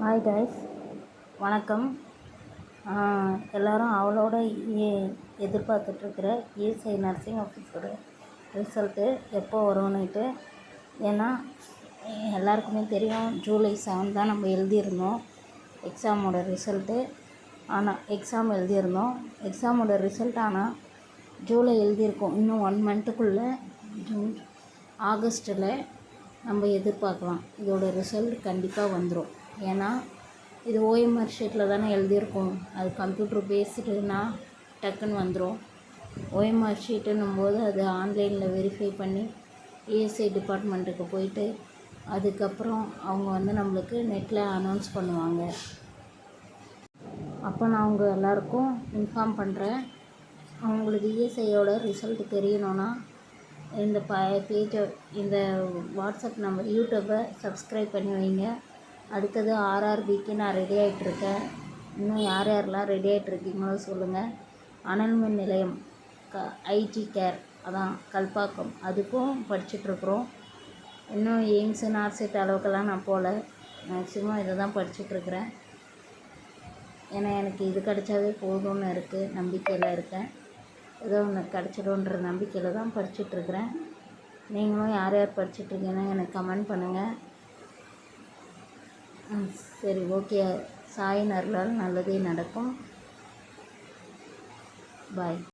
Hi guys வணக்கம். எல்லோரும் அவளோட ஏ எதிர்பார்த்துட்ருக்குற இஎஸ்ஐ நர்சிங் ஆஃபீஸோட ரிசல்ட்டு எப்போ வரும்னுட்டு. ஏன்னா எல்லாருக்குமே தெரியும் ஜூலை செவன் தான் நம்ம எழுதியிருந்தோம் எக்ஸாமோட ரிசல்ட்டு. ஆனால் எக்ஸாம் எழுதியிருந்தோம். எக்ஸாமோட ரிசல்ட் ஆனால் ஜூலை எழுதியிருக்கோம். இன்னும் ஒன் மந்த்துக்குள்ளே ஜூன் ஆகஸ்ட்டில் நம்ம எதிர்பார்க்கலாம். இதோட ரிசல்ட் கண்டிப்பாக வந்துடும் ஏன்னா இது ஓஎம்ஆர் ஷீட்டில் தானே எழுதியிருக்கோம். அது கம்ப்யூட்டர் பேஸ்டுனா டக்குன்னு வந்துடும் ஓஎம்ஆர் ஷீட்டுன்னும் போது அது ஆன்லைனில் வெரிஃபை பண்ணி இஎஸ்ஐ டிபார்ட்மெண்ட்டுக்கு போயிட்டு அதுக்கப்புறம் அவங்க வந்து நம்மளுக்கு நெட்டில் அனௌன்ஸ் பண்ணுவாங்க. அப்போ நான் அவங்க எல்லாருக்கும் இன்ஃபார்ம் பண்ணுறேன் அவங்களுக்கு இஎஸ்ஐயோட ரிசல்ட் தெரியணும்னா இந்த ப பேஜை இந்த வாட்ஸ்அப் நம்பர் யூடியூப்பை சப்ஸ்கிரைப் பண்ணி வைங்க. அடுத்தது ஆர்ஆர்பிக்கு நான் ரெடி ஆகிட்ருக்கேன் இன்னும் யார் யாரெல்லாம் ரெடி ஆகிட்ருக்கீங்களோ சொல்லுங்கள் அனல்மின் நிலையம் க ஐடி கேர் அதான் கல்பாக்கம். அதுக்கும் படிச்சுட்ருக்குறோம் இன்னும் எய்ம்ஸு நார்செட் அளவுக்கெல்லாம் நான் போகல. மேக்ஸிமம் இதை தான் படிச்சுட்ருக்குறேன் ஏன்னா எனக்கு இது கிடைச்சாவே போதும்னு இருக்குது நம்பிக்கையில் இருக்கேன். ஏதோ ஒன்று கிடச்சிடும்ன்ற நம்பிக்கையில் தான் படிச்சுட்ருக்குறேன் நீங்களும் யார் யார் படிச்சுட்ருக்கீங்கன்னு எனக்கு கமெண்ட் பண்ணுங்கள் சரி ஓகே. சாயின் அருளால் நல்லதே நடக்கும். பாய்.